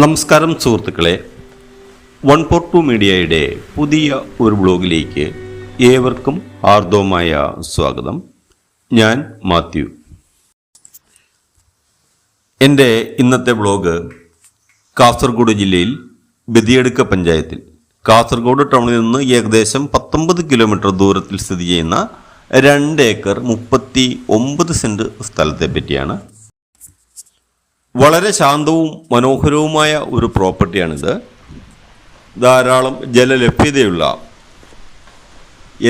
നമസ്കാരം സുഹൃത്തുക്കളെ. One four to മീഡിയയുടെ പുതിയ ഒരു ബ്ലോഗിലേക്ക് ഏവർക്കും ആർദവുമായ സ്വാഗതം. ഞാൻ മാത്യു. എന്റെ ഇന്നത്തെ ബ്ലോഗ് കാസർഗോഡ് ജില്ലയിൽ ബദിയടുക്ക പഞ്ചായത്തിൽ. കാസർഗോഡ് ടൗണിൽ നിന്ന് ഏകദേശം പത്തൊമ്പത് കിലോമീറ്റർ ദൂരത്തിൽ സ്ഥിതി ചെയ്യുന്ന രണ്ട് ഏക്കർ മുപ്പത്തി ഒമ്പത് സെന്റ് സ്ഥലത്തെ പറ്റിയാണ് വളരെ ശാന്തവും മനോഹരവുമായ ഒരു പ്രോപ്പർട്ടിയാണിത്. ധാരാളം ജലലഭ്യതയുള്ള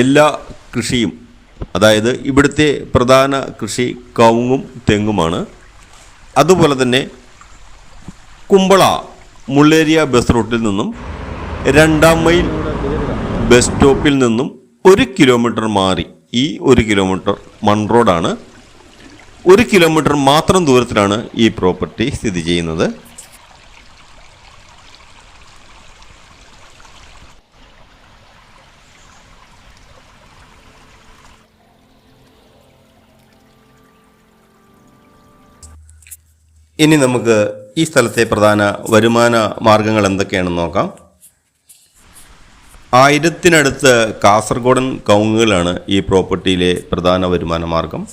എല്ലാ കൃഷിയും അതായത് ഇവിടുത്തെ പ്രധാന കൃഷി കവുങ്ങും തെങ്ങുമാണ്. അതുപോലെ തന്നെ കുമ്പള മുള്ളേരിയ ബസ് റൂട്ടിൽ നിന്നും രണ്ടാം മൈൽ ബസ് സ്റ്റോപ്പിൽ നിന്നും ഒരു കിലോമീറ്റർ മാറി ഈ ഒരു കിലോമീറ്റർ മൺ റോഡാണ്. ഒരു കിലോമീറ്റർ മാത്രം ദൂരത്തിലാണ് ഈ പ്രോപ്പർട്ടി സ്ഥിതി ചെയ്യുന്നത്. ഇനി നമുക്ക് ഈ സ്ഥലത്തെ പ്രധാന വരുമാന മാർഗങ്ങൾ എന്തൊക്കെയാണെന്ന് നോക്കാം. ആയിരത്തിനടുത്ത് കാസർഗോഡൻ കൗങ്ങുകളാണ് ഈ പ്രോപ്പർട്ടിയിലെ പ്രധാന വരുമാന മാർഗം.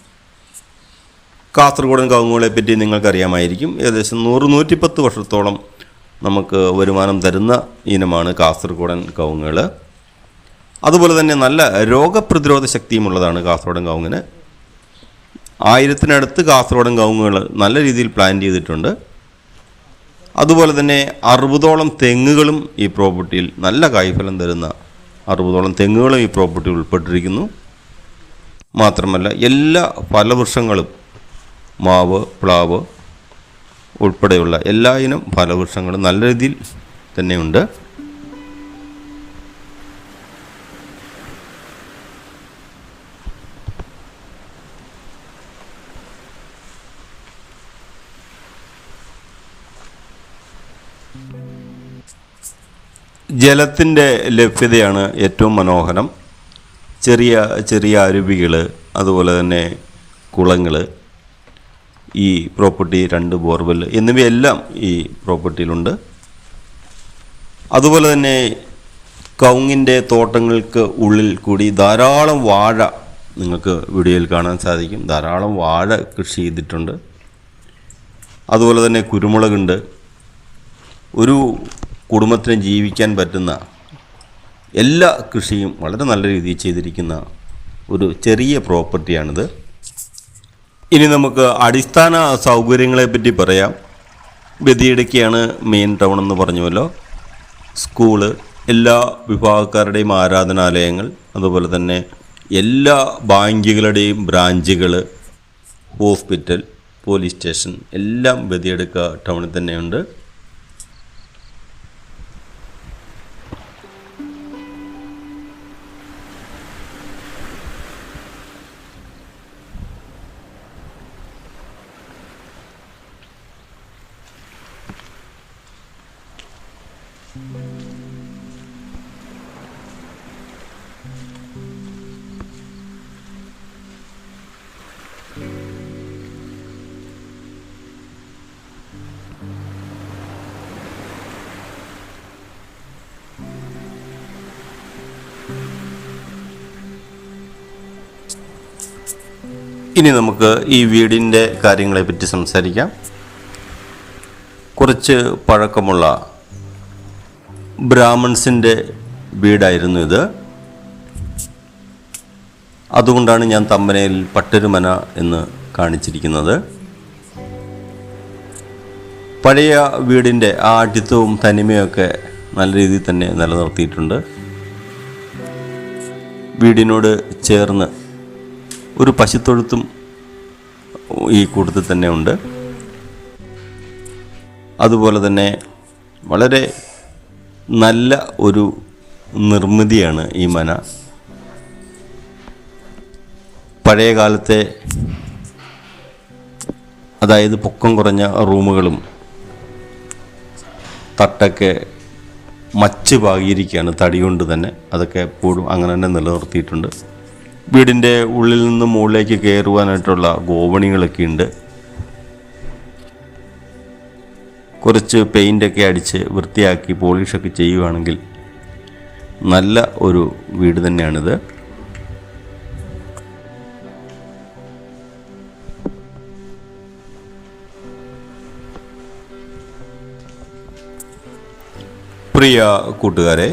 കാസർഗോഡൻ കവുങ്ങുകളെ പറ്റി നിങ്ങൾക്കറിയാമായിരിക്കും. ഏകദേശം നൂറ് നൂറ്റിപ്പത്ത് വർഷത്തോളം നമുക്ക് വരുമാനം തരുന്ന ഇനമാണ് കാസർഗോഡൻ കവുങ്ങുകൾ അതുപോലെ തന്നെ നല്ല രോഗപ്രതിരോധ ശക്തിയുമുള്ളതാണ് കാസർഗോഡൻ കവുങ്ങിന്. ആയിരത്തിനടുത്ത് കാസർഗോഡൻ കവുങ്ങുകൾ നല്ല രീതിയിൽ പ്ലാൻ ചെയ്തിട്ടുണ്ട്. അതുപോലെ തന്നെ അറുപതോളം തെങ്ങുകളും ഈ പ്രോപ്പർട്ടിയിൽ നല്ല കായ്ഫലം തരുന്ന അറുപതോളം തെങ്ങുകളും ഈ പ്രോപ്പർട്ടിയിൽ ഉൾപ്പെട്ടിരിക്കുന്നു. മാത്രമല്ല എല്ലാ ഫലവൃക്ഷങ്ങളും മാവ് പ്ലാവ് ഉൾപ്പെടെയുള്ള എല്ലാ ഇനം ഫലവൃക്ഷങ്ങളും നല്ല രീതിയിൽ തന്നെയുണ്ട്. ജലത്തിന്റെ ലഭ്യതയാണ് ഏറ്റവും മനോഹരം. ചെറിയ ചെറിയ അരുവികൾ അതുപോലെ തന്നെ കുളങ്ങൾ ഈ പ്രോപ്പർട്ടി രണ്ട് ബോർവെൽ എന്നിവയെല്ലാം ഈ പ്രോപ്പർട്ടിയിലുണ്ട്. അതുപോലെ തന്നെ കൗങ്ങിന്റെ തോട്ടങ്ങൾക്ക് ഉള്ളിൽ കൂടി ധാരാളം വാഴ നിങ്ങൾക്ക് വീഡിയോയിൽ കാണാൻ സാധിക്കും. ധാരാളം വാഴ കൃഷി ചെയ്തിട്ടുണ്ട്. അതുപോലെ തന്നെ കുരുമുളകുണ്ട്. ഒരു കുടുംബത്തിന് ജീവിക്കാൻ പറ്റുന്ന എല്ലാ കൃഷിയും വളരെ നല്ല രീതിയിൽ ചെയ്തിരിക്കുന്ന ഒരു ചെറിയ പ്രോപ്പർട്ടിയാണിത്. ഇനി നമുക്ക് അടിസ്ഥാന സൗകര്യങ്ങളെ പറ്റി പറയാം. ബദിയിടയ്ക്കാണ് മെയിൻ ടൗൺ എന്ന് പറഞ്ഞുവല്ലോ. സ്കൂൾ എല്ലാ വിഭാഗക്കാരുടെയും ആരാധനാലയങ്ങൾ അതുപോലെ തന്നെ എല്ലാ ബാങ്കുകളുടെയും ബ്രാഞ്ചുകൾ ഹോസ്പിറ്റൽ പോലീസ് സ്റ്റേഷൻ എല്ലാം ബദിയെടുക്ക ടൗണിൽ തന്നെയുണ്ട്. ഇനി നമുക്ക് ഈ വീടിന്റെ കാര്യങ്ങളെ പറ്റി സംസാരിക്കാം. കുറച്ച് പഴക്കമുള്ള ബ്രാഹ്മൺസിന്റെ വീടായിരുന്നു ഇത്. അതുകൊണ്ടാണ് ഞാൻ തമ്പനയിൽ പട്ടരുമന എന്ന് കാണിച്ചിരിക്കുന്നത്. പഴയ വീടിന്റെ ആ അടിത്തവും തനിമയൊക്കെ നല്ല രീതിയിൽ തന്നെ നിലനിർത്തിയിട്ടുണ്ട്. വീടിനോട് ചേർന്ന് ഒരു പശുത്തൊഴുത്തും ഈ കൂട്ടത്തിൽ തന്നെ ഉണ്ട്. അതുപോലെ തന്നെ വളരെ നല്ല ഒരു നിർമ്മിതിയാണ് ഈ മന. പഴയ കാലത്തെ അതായത് പൊക്കം കുറഞ്ഞ റൂമുകളും തട്ടൊക്കെ മച്ച് പാകിയിരിക്കുകയാണ് തടി കൊണ്ട് തന്നെ. അതൊക്കെ എപ്പോഴും അങ്ങനെ തന്നെ നിലനിർത്തിയിട്ടുണ്ട്. വീടിന്റെ ഉള്ളിൽ നിന്ന് മുകളിലേക്ക് കയറുവാനായിട്ടുള്ള ഗോവണികളൊക്കെ ഉണ്ട്. കുറച്ച് പെയിന്റൊക്കെ അടിച്ച് വൃത്തിയാക്കി പോളിഷൊക്കെ ചെയ്യുവാണെങ്കിൽ നല്ല ഒരു വീട് തന്നെയാണിത്. പ്രിയ കൂട്ടുകാരെ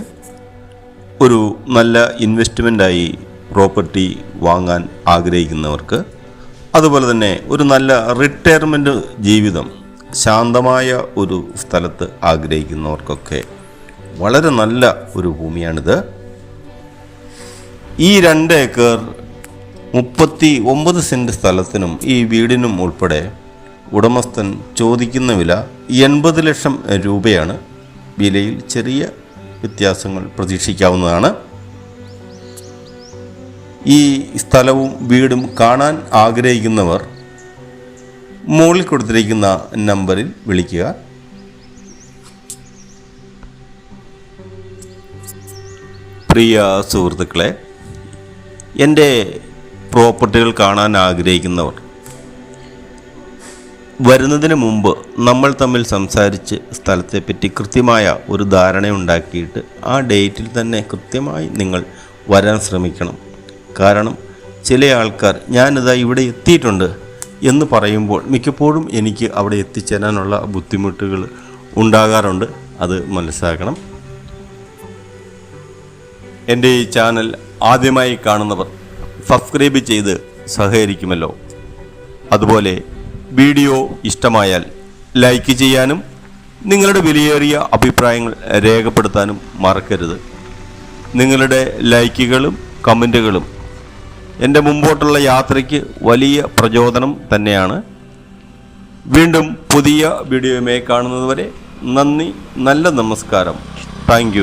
ഒരു നല്ല ഇൻവെസ്റ്റ്മെന്റായി പ്രോപ്പർട്ടി വാങ്ങാൻ ആഗ്രഹിക്കുന്നവർക്ക് അതുപോലെ തന്നെ ഒരു നല്ല റിട്ടയർമെന്റ് ജീവിതം ശാന്തമായ ഒരു സ്ഥലത്ത് ആഗ്രഹിക്കുന്നവർക്കൊക്കെ വളരെ നല്ല ഒരു ഭൂമിയാണിത്. ഈ രണ്ട് ഏക്കർ മുപ്പത്തി ഒമ്പത് സെന്റ് സ്ഥലത്തിനും ഈ വീടിനും ഉൾപ്പെടെ ഉടമസ്ഥൻ ചോദിക്കുന്ന വില എൺപത് ലക്ഷം രൂപയാണ്. വിലയിൽ ചെറിയ വ്യത്യാസങ്ങൾ പ്രതീക്ഷിക്കാവുന്നതാണ്. ഈ സ്ഥലവും വീടും കാണാൻ ആഗ്രഹിക്കുന്നവർ മുകളിൽ കൊടുത്തിരിക്കുന്ന നമ്പറിൽ വിളിക്കുക. പ്രിയ സുഹൃത്തുക്കളെ എന്റെ പ്രോപ്പർട്ടികൾ കാണാൻ ആഗ്രഹിക്കുന്നവർ വരുന്നതിന് മുമ്പ് നമ്മൾ തമ്മിൽ സംസാരിച്ച് സ്ഥലത്തെപ്പറ്റി കൃത്യമായ ഒരു ധാരണ ഉണ്ടാക്കിയിട്ട് ആ ഡേറ്റിൽ തന്നെ കൃത്യമായി നിങ്ങൾ വരാൻ ശ്രമിക്കണം. കാരണം ചില ആൾക്കാർ ഞാനിതാ ഇവിടെ എത്തിയിട്ടുണ്ട്. എന്ന് പറയുമ്പോൾ മിക്കപ്പോഴും എനിക്ക് അവിടെ എത്തിച്ചേരാനുള്ള ബുദ്ധിമുട്ടുകൾ ഉണ്ടാകാറുണ്ട്. അത് മനസ്സിലാക്കണം. എന്റെ ഈ ചാനൽ ആദ്യമായി കാണുന്നവർ സബ്സ്ക്രൈബ് ചെയ്ത് സഹകരിക്കുമല്ലോ. അതുപോലെ വീഡിയോ ഇഷ്ടമായാൽ ലൈക്ക് ചെയ്യാനും നിങ്ങളുടെ വിലയേറിയ അഭിപ്രായങ്ങൾ രേഖപ്പെടുത്താനും മറക്കരുത്. നിങ്ങളുടെ ലൈക്കുകളും കമന്റുകളും എന്റെ മുമ്പോട്ടുള്ള യാത്രയ്ക്ക് വലിയ പ്രചോദനം തന്നെയാണ്. വീണ്ടും പുതിയ വീഡിയോയുമായി കാണുന്നതുവരെ നന്ദി നല്ല നമസ്കാരം. താങ്ക്